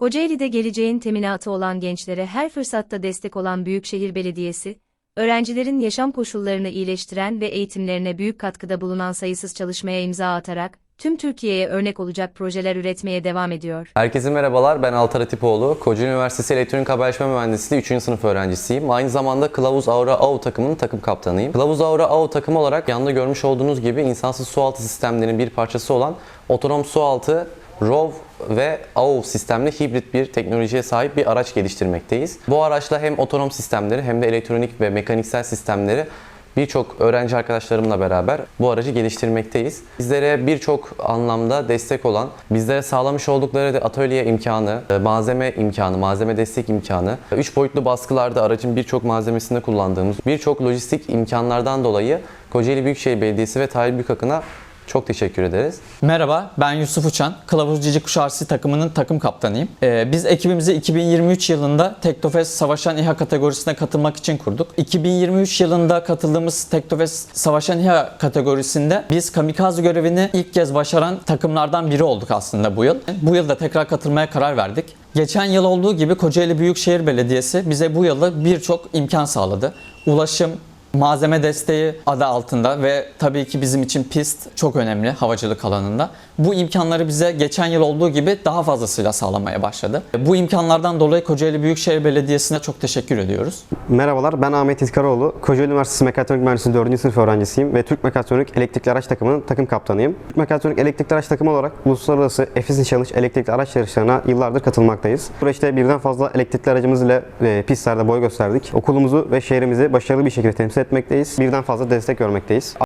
Kocaeli'de geleceğin teminatı olan gençlere her fırsatta destek olan Büyükşehir Belediyesi, öğrencilerin yaşam koşullarını iyileştiren ve eğitimlerine büyük katkıda bulunan sayısız çalışmaya imza atarak, tüm Türkiye'ye örnek olacak projeler üretmeye devam ediyor. Herkese merhabalar, ben Altar Atipoğlu. Kocaeli Üniversitesi Elektronik Haberleşme Mühendisliği 3. sınıf öğrencisiyim. Aynı zamanda Kılavuz Aura AU takımının takım kaptanıyım. Kılavuz Aura AU takımı olarak yanında görmüş olduğunuz gibi insansız sualtı sistemlerinin bir parçası olan otonom sualtı ROV ve AU sistemli hibrit bir teknolojiye sahip bir araç geliştirmekteyiz. Bu araçla hem otonom sistemleri hem de elektronik ve mekaniksel sistemleri Birçok öğrenci arkadaşlarımla beraber bu aracı geliştirmekteyiz. Bizlere birçok anlamda destek olan, bizlere sağlamış oldukları atölye imkanı, e, malzeme imkanı, malzeme destek imkanı, 3 boyutlu baskılarda aracın birçok malzemesinde kullandığımız birçok lojistik imkanlardan dolayı Kocaeli Büyükşehir Belediyesi ve Tahir Büyükakın'a çok teşekkür ederiz. Merhaba, ben Yusuf Uçan. Kılavuz Cici Kuşarsı takımının takım kaptanıyım. Ee, biz ekibimizi 2023 yılında Tektofest Savaşan İHA kategorisine katılmak için kurduk. 2023 yılında katıldığımız Tektofest Savaşan İHA kategorisinde biz kamikaze görevini ilk kez başaran takımlardan biri olduk aslında bu yıl. Bu yıl da tekrar katılmaya karar verdik. Geçen yıl olduğu gibi Kocaeli Büyükşehir Belediyesi bize bu yılda birçok imkan sağladı. Ulaşım, malzeme desteği adı altında ve tabii ki bizim için pist çok önemli havacılık alanında. Bu imkanları bize geçen yıl olduğu gibi daha fazlasıyla sağlamaya başladı. Bu imkanlardan dolayı Kocaeli Büyükşehir Belediyesi'ne çok teşekkür ediyoruz. Merhabalar, ben Ahmet İzkaroğlu. Kocaeli Üniversitesi Mekatronik Mühendisliği 4. sınıf öğrencisiyim ve Türk Mekatronik Elektrikli Araç takımının takım kaptanıyım. Türk Mekatronik Elektrikli Araç takımı olarak uluslararası Efes'in Challenge elektrikli araç yarışlarına yıllardır katılmaktayız. Süreçte birden fazla elektrikli aracımız ile e, pistlerde boy gösterdik. Okulumuzu ve şehrimizi başarılı bir şekilde temsil etmekteyiz. Birden fazla destek görmekteyiz.